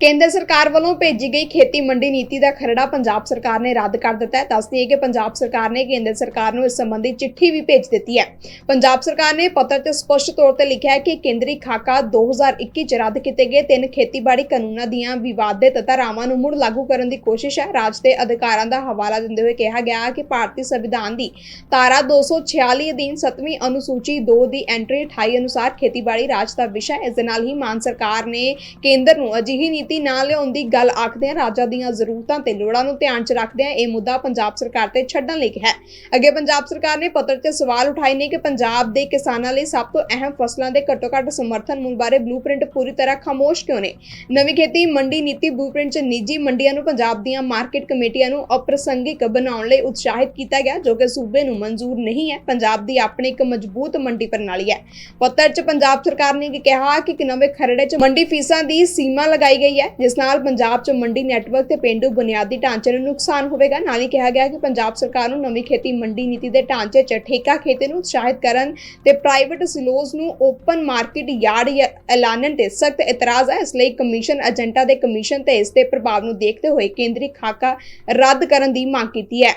ਕੇਂਦਰ ਸਰਕਾਰ ਵੱਲੋਂ ਭੇਜੀ ਗਈ ਖੇਤੀ ਮੰਡੀ ਨੀਤੀ ਦਾ ਖਰੜਾ ਪੰਜਾਬ ਸਰਕਾਰ ਨੇ ਰੱਦ ਕਰ ਦਿੱਤਾ ਹੈ। ਦੱਸਦੀ ਹੈ ਕਿ ਪੰਜਾਬ ਸਰਕਾਰ ਨੇ ਕੇਂਦਰ ਸਰਕਾਰ ਨੂੰ ਇਸ ਸੰਬੰਧੀ ਚਿੱਠੀ ਵੀ ਭੇਜ ਦਿੱਤੀ ਹੈ। ਪੰਜਾਬ ਸਰਕਾਰ ਨੇ ਪੱਤਰ ਤੇ ਸਪਸ਼ਟ ਤੌਰ ਤੇ ਲਿਖਿਆ ਹੈ ਕਿ ਕੇਂਦਰੀ ਖਾਕਾ 2021 ਚ ਰੱਦ ਕੀਤੇ ਗਏ ਤਿੰਨ ਖੇਤੀਬਾੜੀ ਕਾਨੂੰਨਾਂ ਦੀਆਂ ਵਿਵਾਦਿਤ ਧਾਰਾਵਾਂ ਨੂੰ ਮੁੜ ਲਾਗੂ ਕਰਨ ਦੀ ਕੋਸ਼ਿਸ਼ ਹੈ। ਰਾਜ ਦੇ ਅਧਿਕਾਰਾਂ ਦਾ ਹਵਾਲਾ ਦਿੰਦੇ ਹੋਏ ਕਿਹਾ ਗਿਆ ਕਿ ਭਾਰਤੀ ਸੰਵਿਧਾਨ ਦੀ ਧਾਰਾ 246 ਅਧੀਨ 7ਵੀਂ ਅਨੁਸੂਚੀ 2 ਦੀ ਐਂਟਰੀ 28 ਅਨੁਸਾਰ ਖੇਤੀਬਾੜੀ ਰਾਜ ਦਾ ਵਿਸ਼ਾ ਹੈ। ਇਸ ਦੇ ਨਾਲ ਹੀ ਮਾਨ ਸਰਕਾਰ ਨੇ ਕੇਂਦਰ ਨੂੰ ਅਜਿਹੀ ਨੀਤੀ ਨਾ ਲਿਆਉਣ ਦੀ ਗੱਲ ਆਖਦਿਆਂ ਰਾਜਾਂ ਦੀਆਂ ਜ਼ਰੂਰਤਾਂ ਤੇ ਲੋੜਾਂ ਨੂੰ ਧਿਆਨ 'ਚ ਰੱਖਦਿਆਂ ਇਹ ਮੁੱਦਾ ਪੰਜਾਬ ਸਰਕਾਰ ਤੇ ਛੱਡਣ ਲਈ ਕਿਹਾ ਅੱਗੇ ਪੰਜਾਬ ਸਰਕਾਰ ਨੇ ਪੱਤਰ ਤੇ ਸਵਾਲ ਉਠਾਏ ਨੇ ਕਿ ਪੰਜਾਬ ਦੇ ਕਿਸਾਨਾਂ ਲਈ ਸਭ ਤੋਂ ਅਹਿਮ ਫਸਲਾਂ ਦੇ ਘੱਟੋ-ਘੱਟ ਸਮਰਥਨ ਮੁੱਲ ਬਾਰੇ ਬਲੂਪ੍ਰਿੰਟ ਪੂਰੀ ਤਰ੍ਹਾਂ ਖਾਮੋਸ਼ ਕਿਉਂ ਨੇ? ਨਵੀਂ ਖੇਤੀ, ਮੰਡੀ ਨੀਤੀ ਬਲੂਪ੍ਰਿੰਟ 'ਚ ਨਿੱਜੀ ਮੰਡੀਆਂ ਨੂੰ ਪੰਜਾਬ ਦੀਆਂ ਮਾਰਕੀਟ ਕਮੇਟੀਆਂ ਨੂੰ ਅਪ੍ਰਸੰਗਿਕ ਬਣਾਉਣ ਲਈ ਉਤਸ਼ਾਹਿਤ ਕੀਤਾ ਗਿਆ, ਜੋ ਕਿ ਸੂਬੇ ਨੂੰ ਮਨਜ਼ੂਰ ਨਹੀਂ ਹੈ। ਪੰਜਾਬ ਦੀ ਆਪਣੀ ਇੱਕ ਮਜ਼ਬੂਤ ਮੰਡੀ ਪ੍ਰਣਾਲੀ ਹੈ। ਪੱਤਰ 'ਚ ਪੰਜਾਬ ਸਰਕਾਰ ਨੇ ਕਿਹਾ ਕਿ ਨਵੇਂ ਖਰੜੇ 'ਚ ਮੰਡੀ ਫੀਸਾਂ ਦੀ ਸੀਮਾ ਲਗਾਈ ਗਈ ਹੈ, ਜਿਸ ਨਾਲ ਪੰਜਾਬ 'ਚ ਮੰਡੀ ਨੈਟਵਰਕ ਤੇ ਪਿੰਡੂ ਬੁਨਿਆਦੀ ਢਾਂਚੇ ਨੂੰ ਨੁਕਸਾਨ ਹੋਵੇਗਾ। ਨਾਲ ਹੀ ਕਿਹਾ ਗਿਆ ਕਿ ਪੰਜਾਬ ਸਰਕਾਰ ਨੂੰ ਨਵੀਂ ਖੇਤੀ ਮੰਡੀ ਨੀਤੀ ਦੇ ਢਾਂਚੇ 'ਚ ਠੇਕਾ ਖੇਤੀ ਨੂੰ ਉਤਸ਼ਾਹਿਤ ਕਰਨ ਤੇ ਪ੍ਰਾਈਵੇਟ ਸਿਲੋਜ਼ ਨੂੰ ਓਪਨ ਮਾਰਕੀਟ ਯਾਰਡ ਐਲਾਨਣ ਤੇ ਸਖਤ ਇਤਰਾਜ਼ ਹੈ। ਇਸ ਲਈ ਕਮਿਸ਼ਨ ਏਜੰਟਾਂ ਦੇ ਕਮਿਸ਼ਨ ਤੇ ਇਸ ਦੇ ਪ੍ਰਭਾਵ ਨੂੰ ਦੇਖਦੇ ਹੋਏ ਕੇਂਦਰੀ ਖਾਕਾ ਰੱਦ ਕਰਨ ਦੀ ਮੰਗ ਕੀਤੀ ਹੈ।